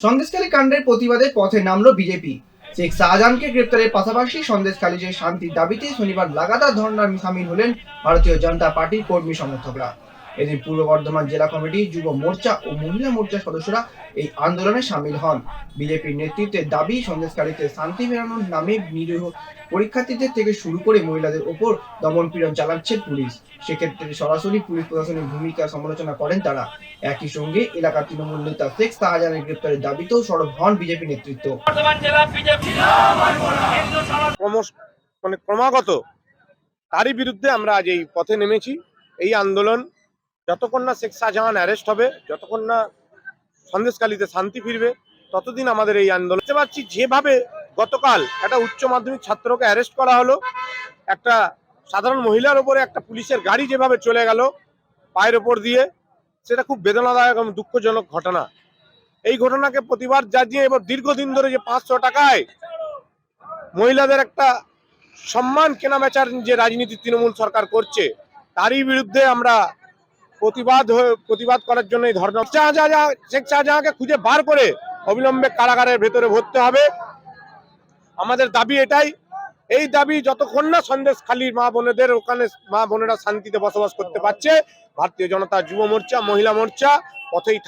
সন্দেশখালী কাণ্ডের প্রতিবাদে পথে নামলো বিজেপি। শেখ শাহজাহানকে গ্রেপ্তারের পাশাপাশি সন্দেশখালী যে শান্তির দাবিতে শনিবার লাগাতার ধর্নায় সামিল হলেন ভারতীয় জনতা পার্টির কর্মী সমর্থকরা। এদিন পূর্ব বর্ধমান জেলা কমিটি, যুব মোর্চা ও মহিলা মোর্চার সদস্যরা এই আন্দোলনে সামিল হন। বিজেপির নেতৃত্বে দাবি, সন্দেশকারীতে শান্তি ফেরানোর নামে নিরীহ পরীক্ষার্থীদের থেকে শুরু করে মহিলাদের ওপর দমন পীড়ন চালাচ্ছে পুলিশ। সেক্ষেত্রে সরাসরি পুলিশ প্রশাসনের ভূমিকা সমালোচনা করেন তারা। একই সঙ্গে এলাকার তৃণমূল নেতা শেখ শাহজাহানের গ্রেপ্তারের দাবিতেও সরব হন বিজেপি নেতৃত্ব। মানে ক্রমাগত তারই বিরুদ্ধে আমরা আজ এই পথে নেমেছি। এই আন্দোলন যতক্ষণ না শেখ শাহজাহান অ্যারেস্ট হবে, যতক্ষণ না সন্দেশকালীতে শান্তি ফিরবে, ততদিন আমাদের এই আন্দোলন। দেখতে পাচ্ছি যেভাবে গতকাল একটা উচ্চ মাধ্যমিক ছাত্রকে অ্যারেস্ট করা হলো, একটা সাধারণ মহিলার ওপরে একটা পুলিশের গাড়ি যেভাবে চলে গেল পায়ের ওপর দিয়ে, সেটা খুব বেদনাদায়ক এবং দুঃখজনক ঘটনা। এই ঘটনাকে প্রতিবাদ জানিয়ে এবার দীর্ঘদিন ধরে যে পাঁচশো টাকায় মহিলাদের একটা সম্মান কেনাবেচার যে রাজনীতি তৃণমূল সরকার করছে, তারই বিরুদ্ধে আমরা প্রতিবাদ প্রতিবাদ করার জন্য এই ধর্ণা শাহজাহা শেখ শাহজাহাকে খুঁজে বার করে অবিলম্বে কারাগারের ভেতরে ভরতে হবে। আমাদের দাবি এটাই। এই দাবি যতক্ষণ না সন্দেশ খালি মা বোনেদের, ওখানে মা বোনেরা শান্তিতে বসবাস করতে পারছে, ভারতীয় জনতা যুব মোর্চা, মহিলা মোর্চা পথেই